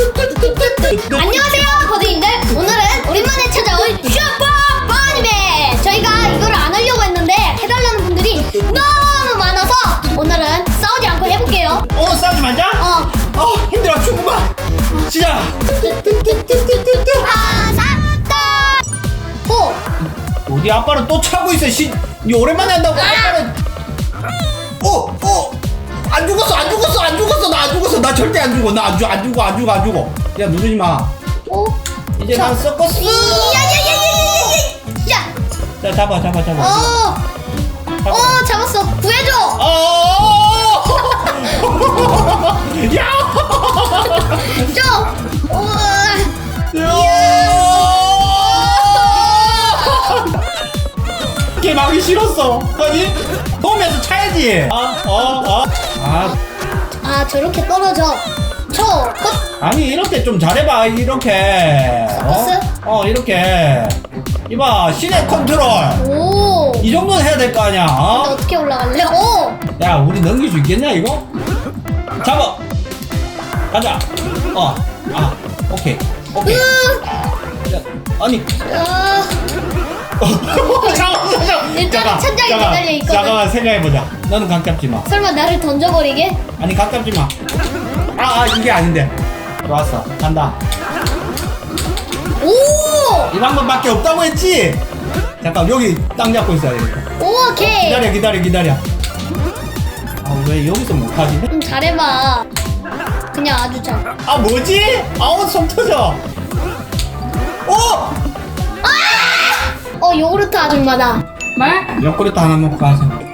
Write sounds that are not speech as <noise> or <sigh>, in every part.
안녕하세요, 거드인들. 오늘은 오랜만에 찾아온 슈퍼 버니맨. 저희가 이거를 안 하려고 했는데 해달라는 분들이 너무 많아서 오늘은 싸우지 않고 해볼게요. 어 싸우지 말자. 어. 어 힘들어 죽구만. 시작. 아사다. 오, 우리 아빠는 또 차고 있어. 시. 니 오랜만에 한다고 아빠는. 죽었어 안 죽었어 나 안 죽었어 나 절대 안 죽어 나 안 죽어 안 죽어 안 죽어 안 죽어 야 누르지 마 오. 이제 난 섞었어 야야야야야야야. 야. 자 잡아 잡아 잡아 어. 잡아 어, 잡았어. 구해줘. 어 <laughs> 야! 좀. 우와. 걔 막기 싫었어. 아니 보면서 차야지. 아, 어, 어. 아, 아, 저렇게 떨어져. 쳐. 헛. 아니 이렇게 좀 잘해봐. 이렇게. 섞었어요? 어, 어 이렇게. 이봐 시내 컨트롤. 오. 이 정도는 해야 될 거 아니야. 나 어? 어떻게 올라갈래? 오. 야, 우리 넘길 수 있겠냐 이거? 잡아. 가자. 어, 아, 오케이, 오케이. 으. 야, 아니. 아. <laughs> 잠깐만, 잠깐만. 일단 잠깐, 천장에 잠깐, 매달려 있거든. 잠깐만 생각해보자. 너는 가깝지 마. 설마 나를 던져버리게? 아니 가깝지 마. 아, 아 이게 아닌데. 좋았어. 간다. 오! 이 방법밖에 없다고 했지. 잠깐 여기 땅 잡고 있어야 되겠다. 오케이. 기다려 기다려 기다려. 아 왜 여기서 못하지? 좀 잘해봐. 그냥 아주 잘. 아 뭐지? 아우 손 터져. 오! 어, 요구르트 아줌마다. 말? 요구르트 하나 먹고 가세요.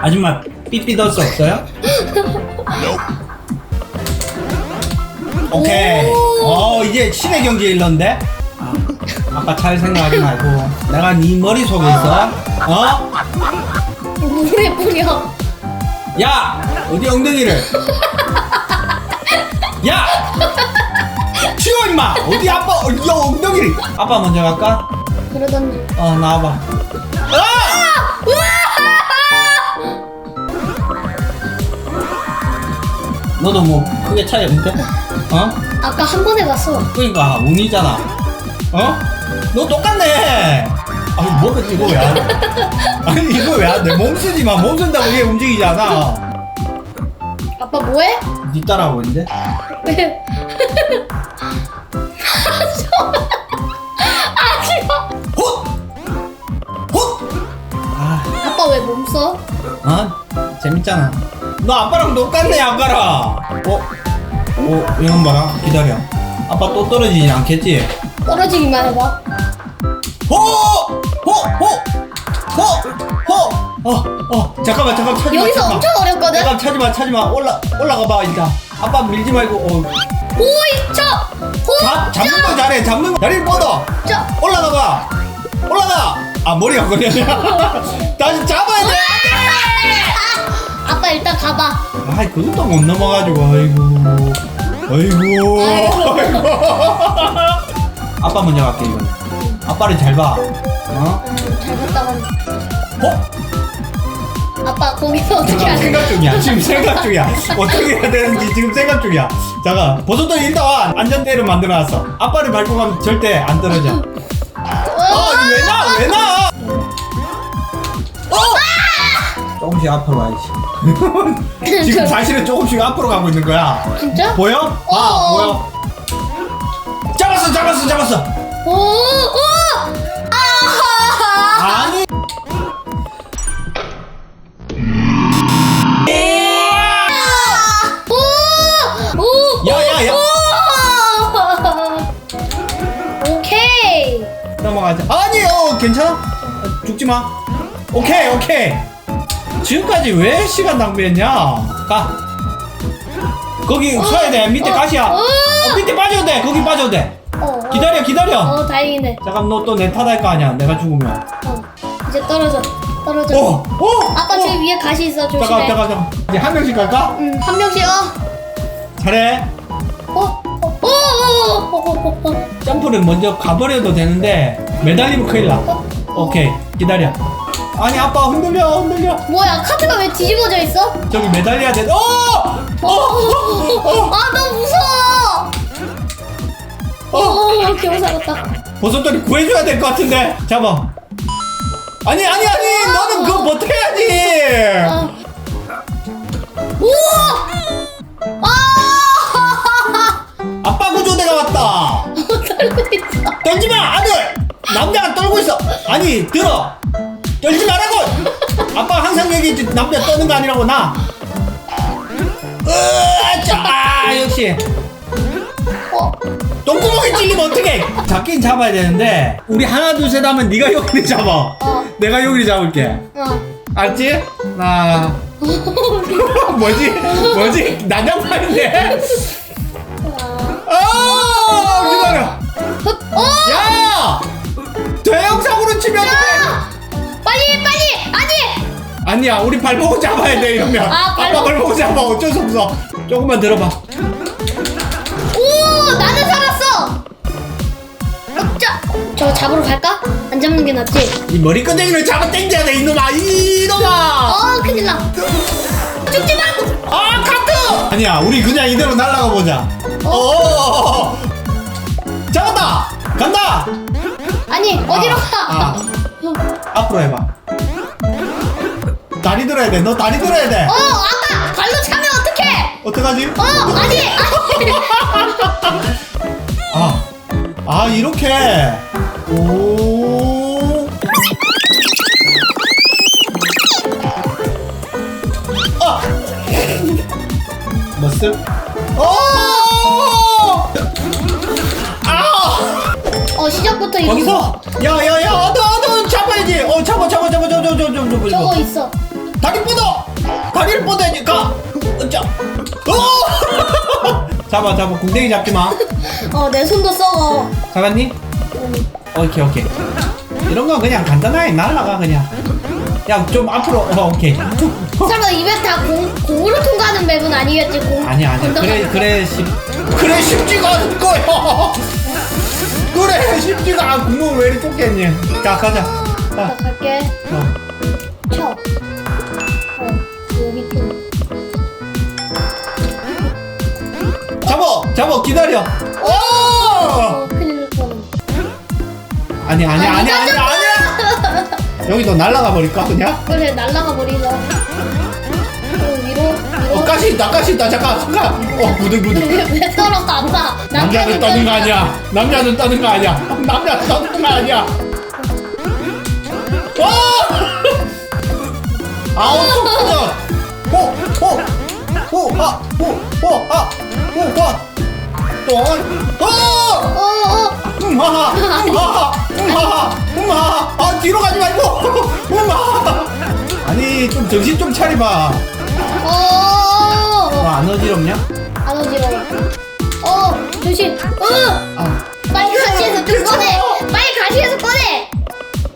아줌마 삐삐 넣을 수 없어요? 오케이. 오. 어 이제 신의 일렀는데. 아, 아까 잘 생각하지 말고 내가 네 머릿속에 있어. 어? 물에 뿌려. 야! 어디 엉덩이를? 야! 치워 임마! 어디 아빠 어, 야 엉덩이를? 아빠 먼저 갈까? 그러던지. 어 나와봐. 아! 너도 뭐 크게 차이 없는데? 어? 아까 한 번 해봤어. 그러니까 운이잖아. 어? 너 똑같네. 아니 뭐가 이거 왜 안? <laughs> 아니 이거 왜안 돼? 몸 쓰지 마. 몸 쓴다고 얘 움직이잖아. 아빠 뭐해? 니 따라하고 있는데? 왜? <laughs> 아쉬워. 헛! 헛! 아, 아빠 왜 몸 써? 어? 재밌잖아. 너 아빠랑 똑같네, 아빠랑. 어? 어, 이건 봐라. 기다려. 아빠 또 떨어지지 않겠지? 떨어지기만 해봐. 호! 호! 호! 호! 호! 어, 어, 잠깐만, 잠깐 차지 마. 여기서. 엄청 어렵거든? 잠깐 차지 마, 차지 마. 올라, 올라가 봐, 일단. 아빠 밀지 말고, 어. 호이쳐! 잡, 잡는 거 잘해, 잡는 거. 다리를 뻗어. 자, 올라가 봐. 올라가. 아, 머리가 걸렸네. <laughs> 다시 잡아야 돼. 아빠 일단 가봐. 아이 그것도 못 넘어가지고 아이고. 아이고. 아이고. 아빠 먼저 갈게 이거. 아빠를 잘봐. 어? 음, 잘 갔다. 간. 어? 아빠 거기서 어떻게 하는 생각 중이야. 지금 생각 중이야. 어떻게 해야 되는지 지금 생각 중이야. 잠깐 버섯도 일단 와. 안전대를 만들어놨어. 아빠를 밟고 가면 절대 안 떨어져. 어, 왜 나? 왜 나? 조금씩 앞으로 와야지 <laughs> 지금 사실은 조금씩 앞으로 가고 있는 거야 진짜? 보여? 아 어. 보여? 잡았어 잡았어 잡았어 오, 오! 아! 아니 오! 오! 야, 야, 야. 오! 오케이. 넘어가자 아니 어 괜찮아? 어, 죽지 마 오케이 오케이 지금까지 왜 시간 낭비했냐? 가. 거기 어, 서야 돼. 밑에 어, 가시야. 어. 어, 밑에 빠져도 돼. 거기 빠져도 돼. 어, 어. 기다려, 기다려. 어, 다행이네. 잠깐, 너 또 내 탓할 거 아니야. 내가 죽으면. 어. 이제 떨어져. 떨어져. 어, 어. 아빠 어. 제 위에 가시 있어. 조심해. 잠깐, 잠깐, 잠깐. 이제 한 명씩 갈까? 응, 한 명씩. 어. 잘해. 어. 어, 어, 어, 어, 어, 어. 점프를 먼저 가버려도 되는데 매달리면 큰일 나. 어. 어. 오케이, 기다려. 아니 아빠 흔들려 흔들려 뭐야 카드가 왜 뒤집어져 있어? 저기 매달려야 돼. 어! 어! 어! 어! 어, 어, 어. 아너 무서워 어! 어 겨우살았다. 버섯돌이 구해줘야 될 것 같은데. 잡아. 아니 아니 아니 너는 그거 뭐 못해야지. 아. 우와. 아. 아빠 구조대가 왔다. <laughs> 떨고 있어. 던지마 아들. 남자가 떨고 있어. 아니 들어. 떨지 말라고 아빠 항상 얘기했지 남자 떠는 거 아니라고 나 으아 아 역시 어, 똥구멍에 찔리면 어떡해 잡긴 잡아야 되는데 우리 하나 둘 셋 하면 네가 여기를 잡아 어. 내가 여기를 잡을게 어. 알지? 하나 <laughs> 뭐지? 뭐지? 난장판인데? 아 기다려 헛, 어! 야! 대형사고로 치면 돼! 야! 빨리 빨리! 아니! 아니야 우리 발 보고 잡아야 돼 이러면. 아, 발 아빠 보고. 발 보고 잡아 어쩔 수 없어. 조금만 들어봐. 오 나는 살았어! 자 저거 잡으러 갈까? 안 잡는 게 낫지? 이 머리 끄댕이를 잡아 당겨야 돼 이놈아 이놈아! 어 큰일 나. 죽지 말고! 아 카트! 아니야 우리 그냥 이대로 날아가 보자. 어? 잡았다! 간다! 아니 어디로 아, 가? 아. 앞으로 해봐. 다리 들어야 돼 너 다리 들어야 돼. 어 아빠 발로 차면 어떡해? 어떡하지? 어 아니 아니. <laughs> 아, 아 이렇게. 오. 아, 머슬. 오. 아, 어 시작부터 이거 거기서! 야야야, 잡아. 저거 있어 다리 뻗어. 다리를. 어, 자. 오. <laughs> 잡아 잡아. 궁뎅이 잡지 마. 어 내 손도 썩어 잡았니? 오케이 오케이 이런 건 그냥 간단하게 날라가 그냥 야 좀 앞으로 어 오케이 설마 이맵 다 공, 공으로 통과하는 맵은 아니겠지 공 아니야 아니야 건너가- 그래 그래 쉽 그래 쉽지가 않을 거야 그래 쉽지가 않 구멍 왜 이렇게 좁겠니 자 가자 나 자, 갈게 어. 쳐. 어, 여기 좀. 잡어 잡어 기다려. 오 어, 큰일 날 뻔. 아니 아니 아니 아니 아니야. 여기도 날라가 버릴까 그냥? 그래 날라가 버리자. 어, 위로 어 위로 가시 있다 가시 있다. 잠깐 잠깐. 어 부들부들 왜, 왜 떨어져 안 봐? 남자는 떠는 거 아니야. 남자는 떠는 거 아니야. 남자 떠는 거 아니야. 와! 속도가. 호, 호, 호, 아, 호, 호, 아, 호, 와. 또, 호, 어어 음하하, 음하하, 음하하, 음하하. 아 뒤로 가지 말고, <laughs> 음하하. 아니 좀 정신 좀 차려봐. 어. 너안 어지럽냐? 안 어지러워. 어 조심. 어 아. 빨리 가시에서 좀. 꺼내. 빨리 가시에서 꺼내.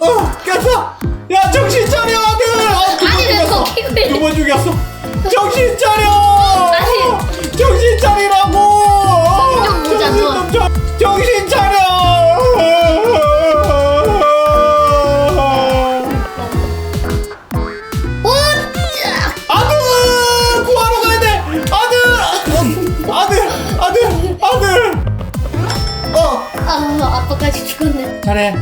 어, 깼어! 야, 정신 차려, 아들! 아, 아니, 왜 죽였어. 거기 왜- 두번 죽였어. 정신 차려! 아니. 정신 차리라고! 좀 보자, 정신 너. 좀 차- 정신 차려! 오. 짜. 아들! 구하러 가야 돼! 아들! 어, 아들! 아들! 아들! 어, 아 아빠까지 죽었네. 잘해.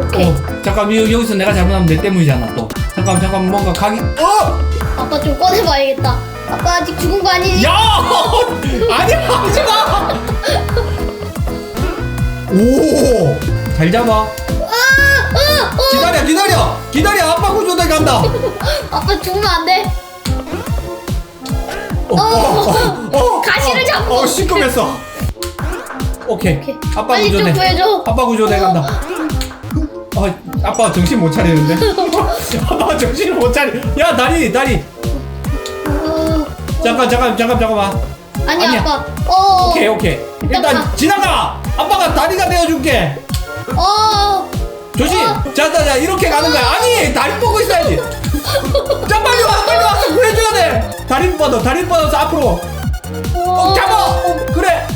오케이. 어, 잠깐, 여- 여기서 내가 잘못하면 내 때문이잖아, 또. 잠깐, 잠깐, 뭔가 가기, 어! 아빠 좀 꺼내봐야겠다. 아빠 아직 죽은 거 아니니? 야! <laughs> 아니야, 하지 마! 오! 잘 잡아. 아, 아, 어. 기다려, 기다려! 기다려! 아빠 구조대 간다! 아빠 죽으면 안 돼. 어, 어, 어, 가시를 어, 잡고. 어, 시끄했어. 오케이. 오케이. 아빠 빨리 좀 구조대. 구해줘. 아빠 구조대 간다. 어, 아빠 정신 못 차리는데? <laughs> 아빠 정신 못 차리. 야, 다리, 다리. 어, 잠깐, 잠깐, 잠깐, 잠깐만. 아니 아니야. 아빠. 어. 오케이, 오케이. 일단 가. 지나가! 아빠가 다리가 되어줄게. 어. 조심! 어. 자, 자, 자, 이렇게 가는 거야. 아니, 다리 뻗고 있어야지. 자, 빨리 와, 빨리 와서 구해줘야 돼. 다리 뻗어, 다리 뻗어서 앞으로. 어, 잡아! 어, 그래.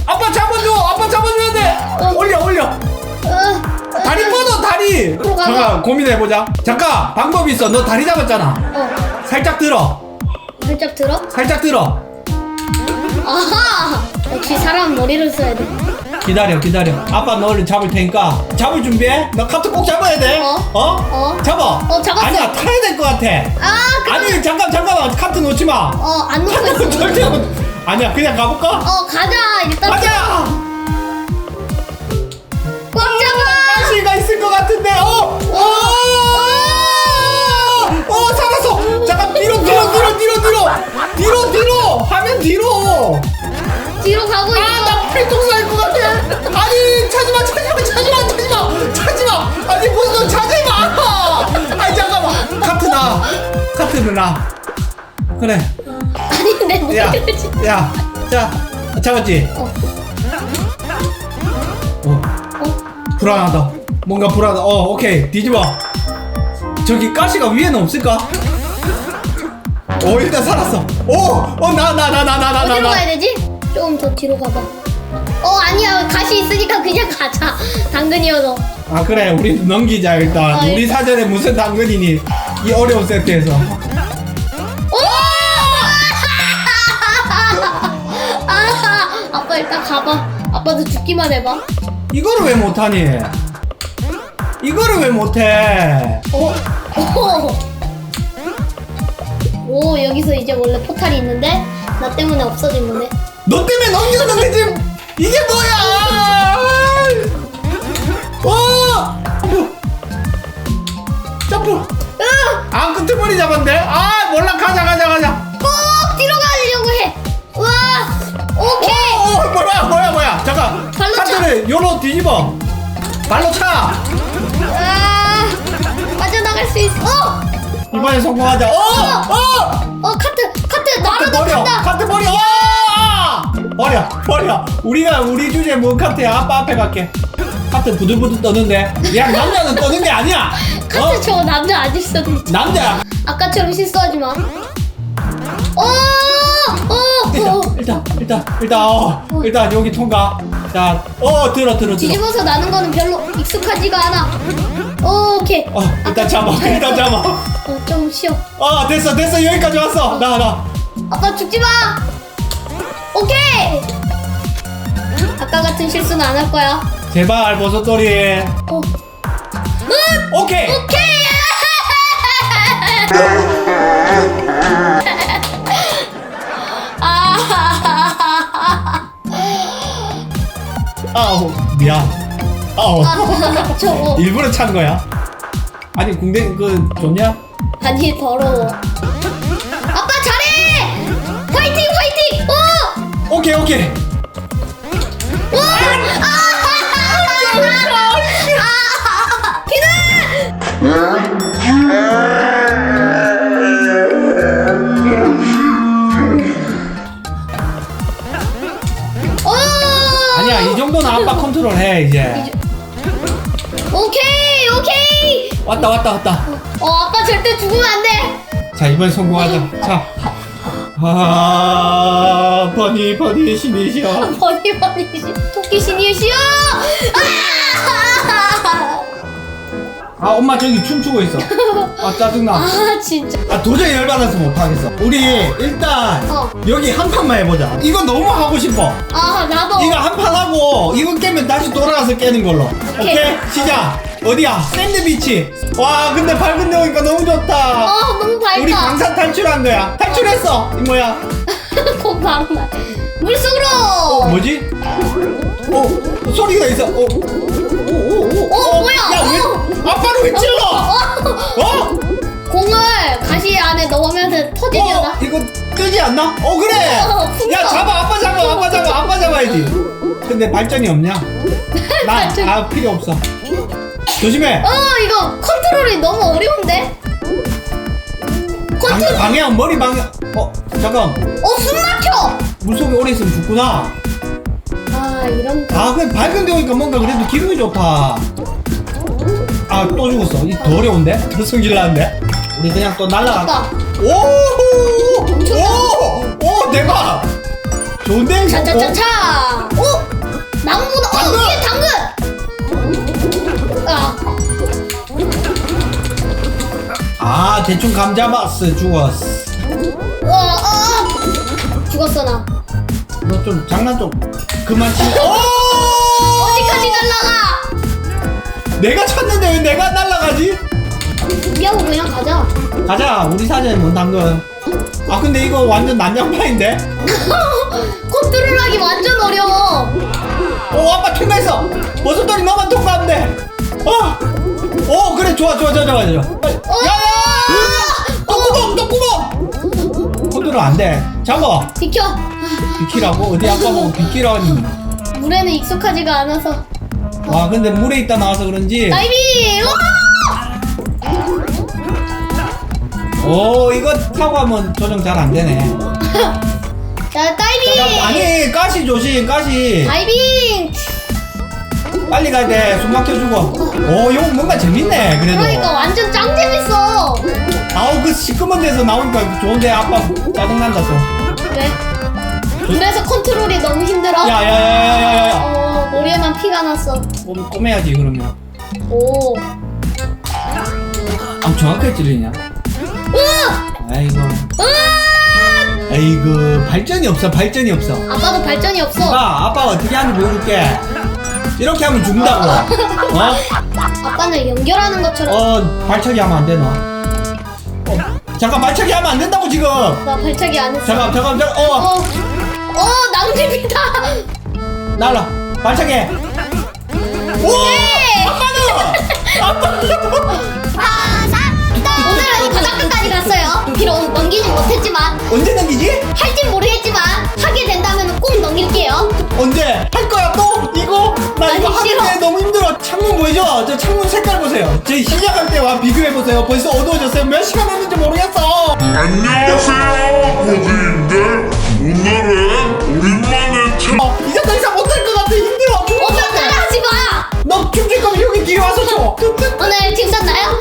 잠깐, 고민해보자. 잠깐, 방법이 있어. 너 다리 잡았잖아. 어. 살짝 들어. 살짝 들어. 살짝 들어. 아하. 역시 사람 머리를 써야 돼. 기다려 기다려 아빠 너를 잡을 테니까 잡을 준비해 너 카트 꼭 잡아야 돼 어? 어? 어? 잡아 어, 잡았어. 아니야 타야 될 것 같아 아, 그, 아니 잠깐 잠깐만 카트 놓지 마 어, 안 놓고 있어. 절대 못 아니야 그냥 가볼까? 어, 가자. 일단 가자 뒤로! 뒤로 뒤로! 하면 뒤로! 뒤로 가고 있어. 아나 필통 살것 같아. 아니 찾지마 찾지마 찾지마 찾지마 찾지마. 아니 벌써 찾지마. 아니 잠깐만. 카트 나. 카트는 나. 그래. 아니, 내 머리를 지 야야자 잡았지? 어, 어. 어. 불안하다. 뭔가 불안하다 어 오케이. 뒤집어. 저기 가시가 위에는 없을까 어 일단 살았어 오어나 나 나 나 나 나 어디로 나나 가야 되지? 조금 더 뒤로 가봐. 어, 아니야. 가시 있으니까 그냥 가자. 당근이어서. 아 그래 우리 넘기자 일단 아, 우리 일단. 사전에 무슨 당근이니 이 어려운 세트에서 오! <laughs> 아, 아빠 일단 가봐. 아빠도 죽기만 해봐. 이거를 왜 못하니 이거를 왜 못해 오, 오, 오 여기서 이제 원래 포탈이 있는데 나 때문에 없어진 거네. 너 때문에 넘겼는데 <laughs> 지금. 이게 뭐야? 어! 점프. 으, 아 끄트머리 잡았네. 아 몰라. 가자 가자 가자. 꼭 뒤로 가려고 해. 와, 오케이. 어, 어 뭐야 뭐야 뭐야. 잠깐. 발로 차. 카트를 요로 뒤집어. 발로 차. 아, 빠져나갈 수 있어. 어, 이번에 성공하자. 어 어! 어 카트, 카트 카트 나라도 버려. 간다. 카트 버려. 어! 버려 버려. 우리가 우리 주제 뭔 카트야? 아빠 앞에 갈게. 카트 부들부들 떠는데. 야 남자는 떠는 게 아니야. 카트 어? 저거 남자 있지. 남자야. 아까처럼 실수하지 마. 어, 어, 일단 어. 일단 일단 일단 어 일단 여기 통과 자 어 들어 들어 들어 뒤집어서 나는 거는 별로 익숙하지가 않아. 오, 오케이. 어 일단 잡아 일단 잡아 어, 좀 쉬어. 어 됐어 됐어 여기까지 왔어 나 나. 아빠 죽지 마. 오케이. 아까 같은 실수는 안 할 거야. 제발 버섯돌이 어. 으, 오케이 오케이. <laughs> <laughs> 아우 미안. 아우 아, <laughs> 저거. 일부러 찬 거야? 아니 궁뎅 그 좋냐? 아니 더러워. 아빠 잘해. 화이팅, 화이팅. 오, 오케이 오케이 컨트롤 해 이제 오케이, 오케이. 왔다 왔다 왔다 어, 아빠 절대 죽으면 안 돼. 자 이번에 성공하자 자 아, 버니 버니 신이시여 <laughs> 버니 버니 씨, 토끼 신이시여. 아 엄마 저기 춤추고 있어 아 짜증나 아 진짜. 아 도저히 열받아서 못하겠어 우리 일단 어. 여기 한 판만 해보자 이거 너무 하고 싶어 아 나도. 이거 한 판 하고 이거 깨면 다시 돌아가서 깨는 걸로 오케이, 오케이. 시작 어디야 샌드비치 와 근데 밝은 데 오니까 너무 좋다 어 너무 밝다. 우리 강산 탈출한 거야 탈출했어 이 뭐야 곧 바로 나. 물속으로. 어 뭐지 어 소리가 있어 어오오오 어, 뭐야? 야 왜 어. 아빠를 왜 찔러 어. 어? 공을 가시 안에 넣으면 터지려나? 어 이거 뜨지 않나? 어 그래 어. 야 잡아 아빠 잡아 아빠 잡아 아빠 잡아야지 근데 발전이 없냐? <laughs> 발전. 나아 필요 없어 조심해 어 이거 컨트롤이 너무 어려운데? 방, 컨트롤. 방향 머리 방향 어 잠깐 어숨 막혀. 물속에 오래 있으면 죽구나 아 이런. 아 그래 밝은 데 오니까 뭔가 그래도 기분이 좋다 아 또 죽었어 이 더 어려운데? 더 성질 나는데? 우리 그냥 또 날라가 아빠. 오오 엄청나. 오 대박 좋은데? 이거? 어? 차차차차. 오 나무보다 어 당근! 위에 당근. 아 아 대충 감 잡았어 죽었어 와, 아, 죽었어 나. 너 좀 장난 좀 그만 치. 오! 어디까지 날라가? 내가 쳤는데 왜 내가 날라가지? 준비하고 그냥 가자. 가자 우리 사전에 뭔 당근. 아 근데 이거 완전 난장판인데? 컨트롤하기 <laughs> 완전 어려워. 오 아빠 통과했어. 버섯돌이 너만 통과하면 돼. 어. 오 그래 좋아 좋아 좋아 좋아 좋아. 야야. 똥구멍 똥구멍. 컨트롤 안 돼. 잡아. 비켜. 비키라고 어디 아빠 보고 비키라니. 물에는 익숙하지가 않아서. 와 근데 물에 있다 나와서 그런지. 다이빙! 와! 오 이거 타고 하면 조정 잘 안 되네. <laughs> 자, 다이빙! 아니 가시 조심 가시. 다이빙! 빨리 가야 돼. 숨 막혀주고. 오 이거 뭔가 재밌네 그래도. 그러니까 완전 짱 재밌어. 아우 그 시커먼 데서 나오니까 좋은데 아빠 짜증난다 또. 왜? 그래서 컨트롤이 너무 힘들어. 야야야야야야. 어, 머리에만 피가 났어. 꼬, 꼬매야지 그러면. 오. 아 정확하게 찌르냐? 으아! 아이고. 으아! 아이고 발전이 없어 발전이 없어. 아빠도 발전이 없어. 봐 아빠가 어떻게 하는지 보여줄게. 이렇게 하면 죽는다고. <laughs> 어? 아빠는 연결하는 것처럼. 어 발차기 하면 안 되나? 어, 잠깐 발차기 하면 안 된다고 지금. 나 발차기 안 했어. 잠깐 잠깐 잠깐 어 어. 어, 낭비입니다. 날라 발차기. 오 네. 아빠는 오늘은 바닥 끝까지 갔어요. 비록 넘기진 못했지만 언제 넘기지? 할진 모르겠지만 하게 된다면 꼭 넘길게요. 언제 할 거야 또 이거 나 이거 아니, 싫어. 하는데 너무 힘들어 창문 보이죠? 저 창문 색깔 보세요. 제 시작할 때와 비교해 보세요. 벌써 어두워졌어요. 몇 시간 했는지 모르겠어. 안녕하세요 고기인데 오늘은 경기권 여기 뒤에 와서 줘. 오늘 팀 썼나요?